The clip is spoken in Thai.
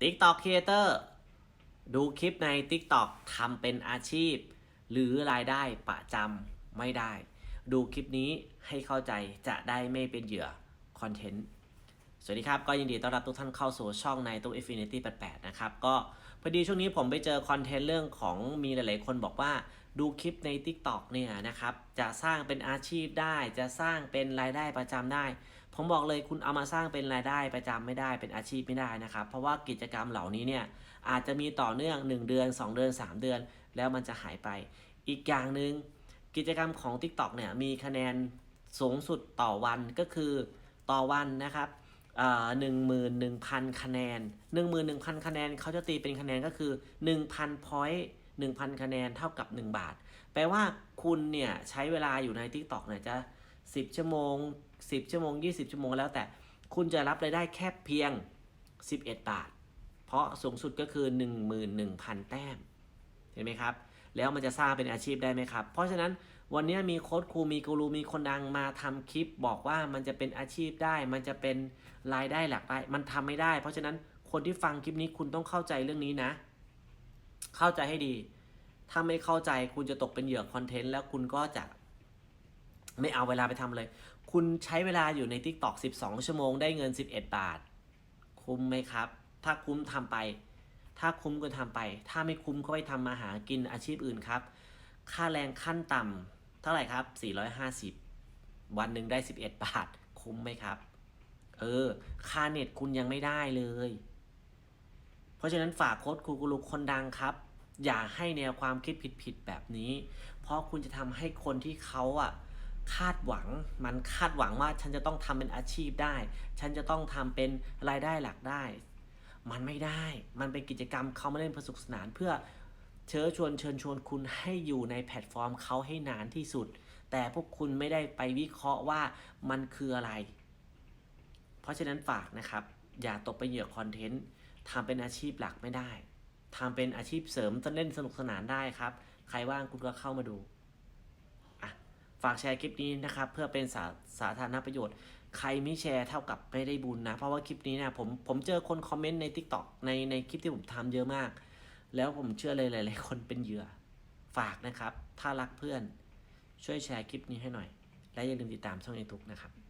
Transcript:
TikTok Creator ดูคลิปใน TikTok ทำเป็นอาชีพ หรือรายได้ประจำไม่ได้ ดูคลิปนี้ให้เข้าใจจะได้ไม่เป็นเหยื่อคอนเทนต์ สวัสดีครับ ก็ยินดีต้อนรับทุกท่านเข้าสู่ช่องในตู้ Infinity 88 นะครับ ก็พอดีช่วงนี้ผมไปเจอคอนเทนต์เรื่องของมีหลาย ๆ คนบอกว่าดูคลิปใน TikTok เนี่ยนะครับ จะสร้างเป็นอาชีพได้ จะสร้างเป็นรายได้ประจำได้ ผมบอกเลยคุณเอามาสร้างเป็นรายได้ประจำไม่ได้เป็นอาชีพไม่ได้นะครับ เพราะว่ากิจกรรมเหล่านี้เนี่ยอาจจะมีต่อเนื่อง 1 เดือน 2 เดือน 3 เดือน แล้วมันจะหายไป อีกอย่างหนึ่งกิจกรรมของ TikTok เนี่ยมีคะแนนสูงสุดต่อวันก็คือต่อวันนะครับ หนึ่งหมื่นหนึ่งพันคะแนนหนึ่งหมื่นหนึ่งพันคะแนนเขาจะตีเป็นคะแนนก็คือหนึ่งพันพอยต์หนึ่งพันคะแนนเท่ากับหนึ่งบาท แปลว่าคุณเนี่ยใช้เวลาอยู่ใน TikTok เนี่ยจะ10ชั่วโมง10ชั่วโมง20ชั่วโมงแล้วแต่คุณจะรับรายได้แค่เพียง11บเอ็ดบาท เพราะสูงสุดก็คือ11,000แต้ม เห็นไหมครับ แล้วมันจะสร้างเป็นอาชีพได้ไหมครับ เพราะฉะนั้นวันนี้มีโค้ชครูมีกูรูมีคนดังมาทำคลิป บอกว่ามันจะเป็นอาชีพได้ มันจะเป็นรายได้หลักได้ มันทำไม่ได้ เพราะฉะนั้นคนที่ฟังคลิปนี้คุณต้องเข้าใจเรื่องนี้นะ เข้าใจให้ดี ถ้าไม่เข้าใจคุณจะตกเป็นเหยื่อคอนเทนต์แล้วคุณก็จะไม่เอาเวลาไปทำเลย คุณใช้เวลาอยู่ใน TikTok 12 ชั่วโมงได้เงิน 11 บาท คุ้มไหมครับ ถ้าคุ้มทำไป ถ้าคุ้มก็ทำไป ถ้าไม่คุ้มก็ไปทำมาหากินอาชีพอื่นครับ ค่าแรงขั้นต่ำเท่าไหร่ครับ 450 วันหนึ่งได้ 11 บาท คุ้มไหมครับ เออ ค่าเน็ตคุณยังไม่ได้เลย เพราะฉะนั้นฝากโค้ดครูกูรูคนดังครับ อย่าให้แนวความคิดผิดๆแบบนี้ เพราะคุณจะทำให้คนที่เขาอะคาดหวังมันคาดหวังว่าฉันจะต้องทำเป็นอาชีพได้ ฉันจะต้องทำเป็นรายได้หลักได้ มันไม่ได้ มันเป็นกิจกรรมเขามาเล่นเพื่อสนุกสนานเพื่อเชิญชวนเชิญชวนคุณให้อยู่ในแพลตฟอร์มเขาให้นานที่สุด แต่พวกคุณไม่ได้ไปวิเคราะห์ว่ามันคืออะไร เพราะฉะนั้นฝากนะครับ อย่าตกเป็นเหยื่อคอนเทนต์ทำเป็นอาชีพหลักไม่ได้ทำเป็นอาชีพเสริมเล่นสนุกสนานได้ครับ ใครว่างคุณก็เข้ามาดูฝากแชร์คลิปนี้นะครับ เพื่อเป็นสาสาธารณประโยชน์ ใครไม่แชร์เท่ากับไม่ได้บุญนะ เพราะว่าคลิปนี้เนี่ยผมผมเจอคนคอมเมนต์ใน Tik t o อกในในคลิปที่ผมทำเยอะมาก แล้วผมเชื่อเลยหลายๆคนเป็นเหยื่อฝากนะครับ ถ้ารักเพื่อน ช่วยแชร์คลิปนี้ให้หน่อย และอย่าลืมติดตามช่องยูทูบนะครับ